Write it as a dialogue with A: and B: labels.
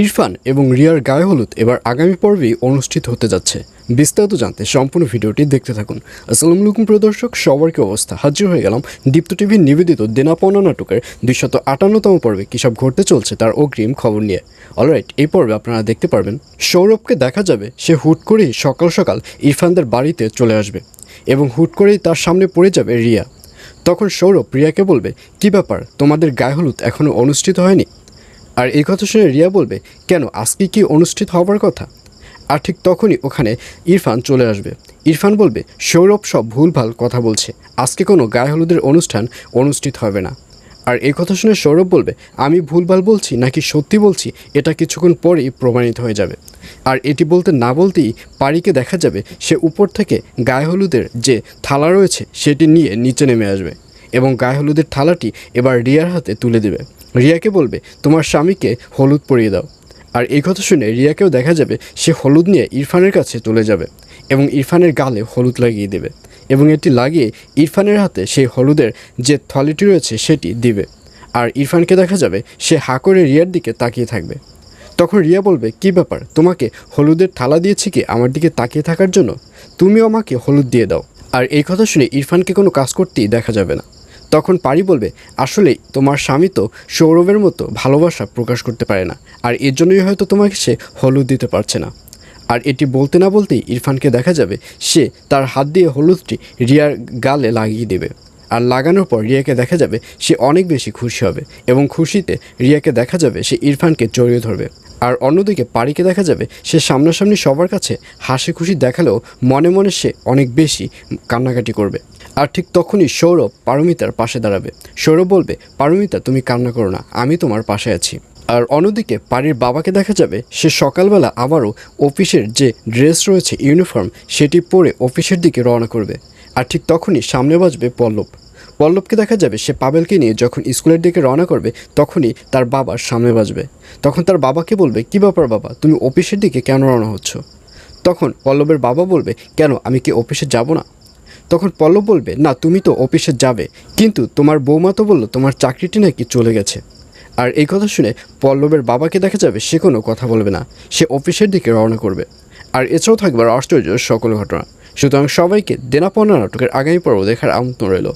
A: ইরফান এবং রিয়ার গায়ে হলুদ এবার আগামী পর্বেই অনুষ্ঠিত হতে যাচ্ছে। বিস্তারিত জানতে সম্পূর্ণ ভিডিওটি দেখতে থাকুন। আসসালামু আলাইকুম প্রিয় দর্শক, সবার কি অবস্থা? হাজির হয়ে গেলাম দীপ্ত টিভির নিবেদিত দেনাপনা নাটকের দুইশত আটান্নতম পর্বে। কী সব ঘটতে চলছে তার অগ্রিম খবর নিয়ে। অলরাইট এই পর্বে আপনারা দেখতে পারবেন, সৌরভকে দেখা যাবে, সে হুট করেই সকাল সকাল ইরফানদের বাড়িতে চলে আসবে এবং হুট করেই তার সামনে পড়ে যাবে রিয়া। তখন সৌরভ রিয়াকে বলবে, কি ব্যাপার? তোমাদের গায়ে হলুদ এখনও অনুষ্ঠিত হয়নি? আর এই কথা শুনে রিয়া বলবে, কেন, আজকে কি অনুষ্ঠিত হবার কথা? আর ঠিক তখনই ওখানে ইরফান চলে আসবে। ইরফান বলবে, সৌরভ সব ভুলভাল কথা বলছে। আজকে কোনো গায়ে হলুদের অনুষ্ঠান অনুষ্ঠিত হবে না। আর এই কথা শুনে সৌরভ বলবে, আমি ভুলভাল বলছি নাকি সত্যি বলছি, এটা কিছুক্ষণ পরেই প্রমাণিত হয়ে যাবে। আর এটি বলতে না বলতেই পারিকে দেখা যাবে, সে উপর থেকে গায়ে হলুদের যে থালা রয়েছে, সেটি নিয়ে নিচে নেমে আসবে এবং গায়ে হলুদের থালাটি এবার রিয়ার হাতে তুলে দেবে। রিয়াকে বলবে, তোমার স্বামীকে হলুদ পরিয়ে দাও। আর এই কথা শুনে রিয়াকেও দেখা যাবে, সে হলুদ নিয়ে ইরফানের কাছে চলে যাবে এবং ইরফানের গালে হলুদ লাগিয়ে দেবে এবং এটি লাগিয়ে ইরফানের হাতে সেই হলুদের যে থলিটি রয়েছে সেটি দিবে। আর ইরফানকে দেখা যাবে, সে হা করে রিয়ার দিকে তাকিয়ে থাকবে। তখন রিয়া বলবে, কি ব্যাপার, তোমাকে হলুদের থালা দিয়েছি কি আমার দিকে তাকিয়ে থাকার জন্য? তুমিও আমাকে হলুদ দিয়ে দাও। আর এই কথা শুনে ইরফানকে কোনো কাজ করতেই দেখা যাবে না। তখন পারি বলবে আসলেই তোমার স্বামী তো সৌরভের মতো ভালোবাসা প্রকাশ করতে পারে না, আর এর জন্যই হয়তো তোমাকে সে হলুদ দিতে পারছে না। আর এটি বলতে না বলতেই ইরফানকে দেখা যাবে, সে তার হাত দিয়ে হলুদটি রিয়ার গালে লাগিয়ে দেবে। আর লাগানোর পর রিয়াকে দেখা যাবে সে অনেক বেশি খুশি হবে এবং খুশিতে রিয়াকে দেখা যাবে সে ইরফানকে জড়িয়ে ধরবে। আর অন্যদিকে পারিকে দেখা যাবে, সে সামনাসামনি সবার কাছে হাসি খুশি দেখালেও মনে মনে সে অনেক বেশি কান্নাকাটি করবে। আর ঠিক তখনই সৌরভ পারমিতার পাশে দাঁড়াবে। সৌরভ বলবে, পারমিতা, তুমি কান্না করো না, আমি তোমার পাশে আছি। আর অন্যদিকে পারির বাবাকে দেখা যাবে, সে সকালবেলা আবারও অফিসের যে ড্রেস রয়েছে, ইউনিফর্ম, সেটি পরে অফিসের দিকে রওনা করবে। আর ঠিক তখনই সামনে বাজবে পল্লব। পল্লবকে দেখা যাবে সে পাবেলকে নিয়ে যখন স্কুলের দিকে রওনা করবে, তখনই তার বাবার সামনে বাজবে। তখন তার বাবাকে বলবে, কি ব্যাপার বাবা, তুমি অফিসের দিকে কেন রওনা হচ্ছ? তখন পল্লবের বাবা বলবে, কেন, আমি কি অফিসে যাব না? তখন পল্লব বলবে, না, তুমি তো অফিসে যাবে, কিন্তু তোমার বৌমা তো বলল তোমার চাকরিটি নাকি চলে গেছে। আর এই কথা শুনে পল্লবের বাবাকে দেখা যাবে, সে কোনো কথা বলবে না, সে অফিসের দিকে রওনা করবে। আর এছাড়াও থাকবে আশ্চর্য সকল ঘটনা। সুতরাং সবাইকে দেনাপনা নাটকের আগামী পর্ব দেখার আমন্ত্রণ রইল।